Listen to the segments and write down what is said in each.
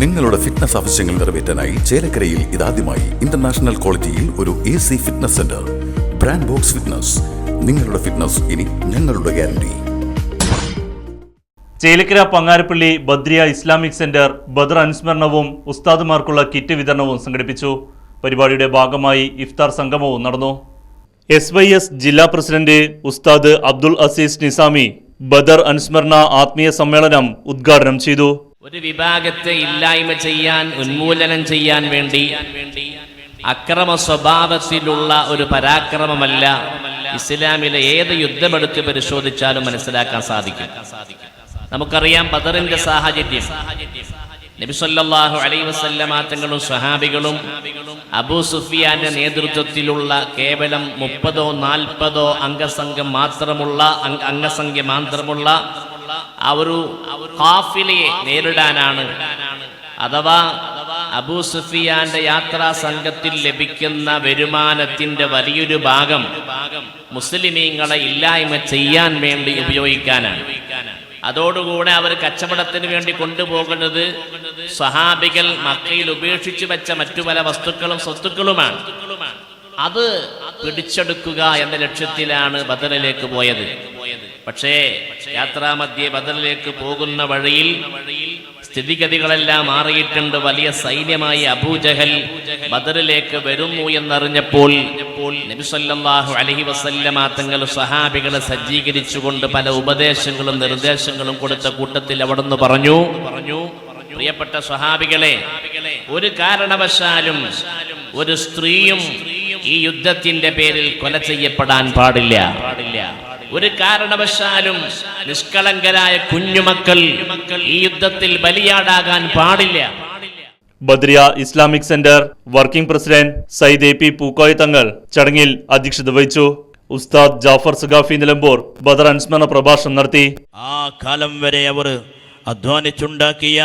നിങ്ങളുടെ ഫിറ്റ്നസ് ആവശ്യങ്ങൾ നിറവേറ്റാനായി ചേലക്കരയിൽ ഇതാദ്യമായി ഇന്റർനാഷണൽ ക്വാളിറ്റിയിൽ ഒരു A C fitness centre brand box fitness നിങ്ങളുടെ ഫിറ്റ്നസ് ഇനി ഞങ്ങളുടെ guarantee Chelakkara Pangarappally Badriya Islamic centre Badr അനുസ്മരണവും ഉസ്താദുമാർക്കുള്ള കിറ്റ് വിതരണവും സംഘടിപ്പിച്ചു. പരിപാടിയുടെ ഭാഗമായി ഇഫ്താർ സംഗമവും നടന്നു. എസ് വൈ എസ് ജില്ലാ പ്രസിഡന്റ് ഉസ്താദ് അബ്ദുൾ അസീസ് നിസാമി ബദർ അനുസ്മരണ ആത്മീയ സമ്മേളനം ഉദ്ഘാടനം ചെയ്തു. ഒരു വിഭാഗത്തെ ഇല്ലായ്മ ചെയ്യാൻ ഉന്മൂലനം ചെയ്യാൻ വേണ്ടി അക്രമ സ്വഭാവത്തിലുള്ള ഒരു പരാക്രമമല്ല ഇസ്ലാമിലെ ഏത് യുദ്ധമെടുത്ത് പരിശോധിച്ചാലും മനസ്സിലാക്കാൻ സാധിക്കും. നമുക്കറിയാം ബദറിന്റെ സാഹചര്യം. നബിസല്ലാഹു അലൈ വസല്ലമ തങ്ങളും സ്വഹാബികളും അബൂ സുഫിയാന്റെ നേതൃത്വത്തിലുള്ള കേവലം മുപ്പതോ നാൽപ്പതോ അംഗസംഘം മാത്രമുള്ള അംഗ- അംഗസംഖ്യ മാത്രമുള്ള ആ ഒരു കാഫിലയെ നേരിടാനാണ്. അഥവാ അബൂ സുഫിയാന്റെ യാത്രാ സംഘത്തിൽ ലഭിക്കുന്ന വരുമാനത്തിന്റെ വലിയൊരു ഭാഗം മുസ്ലിമീങ്ങളെ ഇല്ലായ്മ ചെയ്യാൻ വേണ്ടി ഉപയോഗിക്കാനാണ്. അതോടുകൂടെ അവർ കച്ചവടത്തിന് വേണ്ടി കൊണ്ടുപോകുന്നത് സഹാബികൾ മക്കയിൽ ഉപേക്ഷിച്ചു വെച്ച മറ്റു പല വസ്തുക്കളും സ്വത്തുക്കളുമാണ്. അത് പിടിച്ചെടുക്കുക എന്ന ലക്ഷ്യത്തിലാണ് ബദറിലേക്ക് പോയത്. പക്ഷേ യാത്രാമധ്യേ ബദറിലേക്ക് പോകുന്ന വഴിയിൽ സ്ഥിതിഗതികളെല്ലാം മാറിയിട്ടുണ്ട്. വലിയ സൈന്യമായി അബൂജഹൽ ബദറിലേക്ക് വരുന്നു എന്നറിഞ്ഞപ്പോൾ അലഹി വസല്ലമ തങ്ങൾ സഹാബികളെ സജ്ജീകരിച്ചുകൊണ്ട് പല ഉപദേശങ്ങളും നിർദ്ദേശങ്ങളും കൊടുത്ത കൂട്ടത്തിൽ അവിടുന്ന് പറഞ്ഞു പറഞ്ഞു പ്രിയപ്പെട്ട സ്വഹാബികളെ ഒരു കാരണവശാലും ഒരു സ്ത്രീയും ഈ യുദ്ധത്തിന്റെ പേരിൽ കൊല ചെയ്യപ്പെടാൻ പാടില്ല പാടില്ല. ഒരു കാരണവശാലും നിഷ്കളങ്കരായ കുഞ്ഞുമക്കൾ ഈ യുദ്ധത്തിൽ ബലിയാടാകാൻ പാടില്ല. Badriya Islamic centre working president Sayyid A P Pookoya Thangal ചടങ്ങിൽ അധ്യക്ഷത വഹിച്ചു. ഉസ്താദ് ജാഫർ സുഗാഫി നിലമ്പൂർ ബദർ അനുസ്മരണ പ്രഭാഷണം നടത്തി. ആ കാലം വരെ അവർ അധ്വാനിച്ചുണ്ടാക്കിയ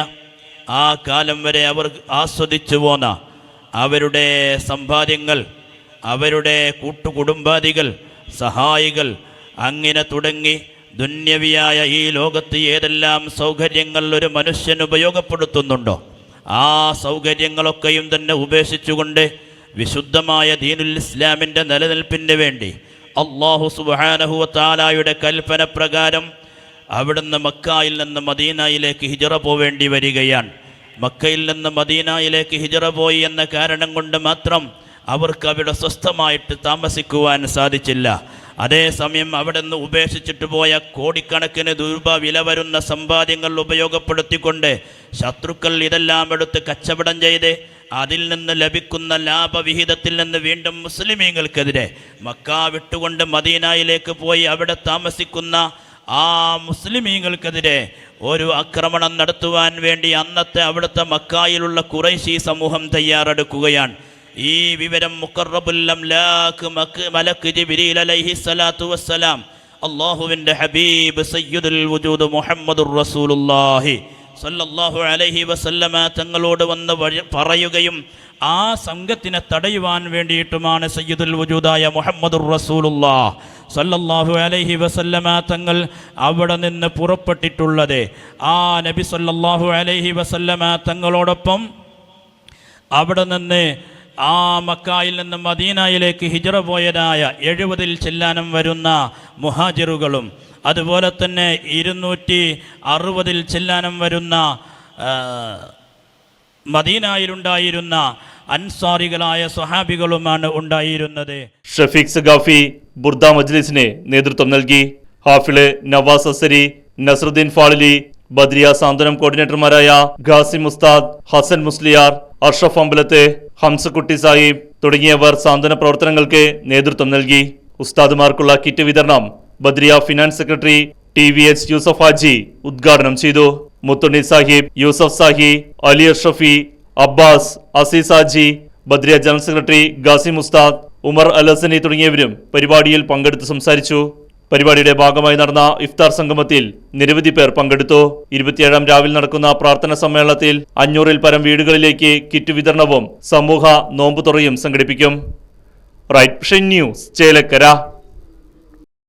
ആ കാലം വരെ അവർ ആസ്വദിച്ചു പോന്ന അവരുടെ സമ്പാദ്യങ്ങൾ അവരുടെ കൂട്ടുകുടുംബാദികൾ സഹായികൾ അങ്ങനെ തുടങ്ങി ദുന്യവിയായ ഈ ലോകത്ത് ഏതെല്ലാം സൗകര്യങ്ങൾ ഒരു മനുഷ്യൻ ഉപയോഗപ്പെടുത്തുന്നുണ്ടോ ആ സൗകര്യങ്ങളൊക്കെയും തന്നെ ഉപേക്ഷിച്ചുകൊണ്ട് വിശുദ്ധമായ ദീനുൽ ഇസ്ലാമിന്റെ നിലനിൽപ്പിന് വേണ്ടി അള്ളാഹു സുബാനഹു താലായുടെ കൽപ്പന പ്രകാരം അവിടുന്ന് മക്കായിൽ നിന്ന് മദീനയിലേക്ക് ഹിജറ പോവേണ്ടി വരികയാണ്. മക്കയിൽ നിന്ന് മദീനയിലേക്ക് ഹിജറ പോയി എന്ന കാരണം കൊണ്ട് മാത്രം അവർക്ക് അവിടെ സ്വസ്ഥമായിട്ട് താമസിക്കുവാൻ സാധിച്ചില്ല. അതേസമയം അവിടെ നിന്ന് ഉപേക്ഷിച്ചിട്ട് പോയ കോടിക്കണക്കിന് രൂപ വില വരുന്ന സമ്പാദ്യങ്ങൾ ഉപയോഗപ്പെടുത്തിക്കൊണ്ട് ശത്രുക്കൾ ഇതെല്ലാം എടുത്ത് കച്ചവടം ചെയ്ത് അതിൽ നിന്ന് ലഭിക്കുന്ന ലാഭവിഹിതത്തിൽ നിന്ന് വീണ്ടും മുസ്ലിമീങ്ങൾക്കെതിരെ മക്ക വിട്ടുകൊണ്ട് മദീനയിലേക്ക് പോയി അവിടെ താമസിക്കുന്ന ആ മുസ്ലിമീങ്ങൾക്കെതിരെ ഒരു ആക്രമണം നടത്തുവാൻ വേണ്ടി അന്നത്തെ അവിടുത്തെ മക്കായിലുള്ള കുറൈശി സമൂഹം തയ്യാറെടുക്കുകയാണ്. ഈ വിവരം മലക്ക് ജിബ്രീൽ അലൈഹി സ്വലാത്തു വസ്സലാം അള്ളാഹുവിന്റെ ഹബീബ് സയ്യിദുൽ വജൂദ് മുഹമ്മദുർ റസൂലുള്ളാഹി സല്ലല്ലാഹു അലൈഹി വസല്ലമ തങ്ങളോട് വന്ന് പറയുകയും ആ സംഘത്തിനെ തടയുവാൻ വേണ്ടിയിട്ടുമാണ് സയ്യിദുൽ വജൂദായ മുഹമ്മദുർ റസൂലുല്ലാ സല്ലല്ലാഹു അലൈഹി വസല്ലമ തങ്ങൾ അവിടെ നിന്ന് പുറപ്പെട്ടിട്ടുള്ളത്. ആ നബി സല്ലല്ലാഹു അലൈഹി വസല്ലമ തങ്ങളോടൊപ്പം അവിടെ നിന്ന് ആ മക്കായിൽ നിന്ന് മദീനയിലേക്ക് ഹിജറ പോയതായ എഴുപതിൽ ചെല്ലാനം വരുന്ന മുഹാജിറുകളും അതുപോലെ തന്നെ ഇരുന്നൂറ്റി അറുപതിൽ ചെല്ലാനം വരുന്ന മദീനായിലുണ്ടായിരുന്ന അൻസാറികളായ സ്വഹാബികളുമാണ് ഉണ്ടായിരുന്നത്. ഷഫീഖ് സഖാഫി ബുർദ മജ്ലിസിന് നേതൃത്വം നൽകി. ഹാഫിൾ നവാസ് അസരി നസറുദ്ദീൻ ഫാളിലി ബദ്രിയ സാന്ത്വനം കോർഡിനേറ്റർമാരായ ഖാസിം ഉസ്താദ് ഹസൻ മുസ്ലിയാർ അർഷഫ് അമ്പലത്ത് ഹംസക്കുട്ടി സാഹിബ് തുടങ്ങിയവർ സാന്ത്വന പ്രവർത്തനങ്ങൾക്ക് നേതൃത്വം നൽകി. ഉസ്താദുമാർക്കുള്ള കിറ്റ് വിതരണം Badriya finance secretary T V H Yusuf Haji ഉദ്ഘാടനം ചെയ്തു. മുത്തുണ്ണി സാഹിബ് യൂസഫ് സാഹി അലി അഷ്റഫി അബ്ബാസ് അസീസ് ഹാജി ബദ്രിയ ജനറൽ സെക്രട്ടറി ഗാസിം ഉസ്താദ് ഉമർ അലസനി തുടങ്ങിയവരും പരിപാടിയിൽ പങ്കെടുത്ത് സംസാരിച്ചു. പരിപാടിയുടെ ഭാഗമായി നടന്ന ഇഫ്താർ സംഗമത്തിൽ നിരവധി പേർ പങ്കെടുത്തു. ഇരുപത്തിയേഴാം രാവിലെ നടക്കുന്ന പ്രാർത്ഥന സമ്മേളനത്തിൽ അഞ്ഞൂറിൽ പരം വീടുകളിലേക്ക് കിറ്റ് വിതരണവും സമൂഹ നോമ്പുതുറയും സംഘടിപ്പിക്കും. Right news Chelakkara.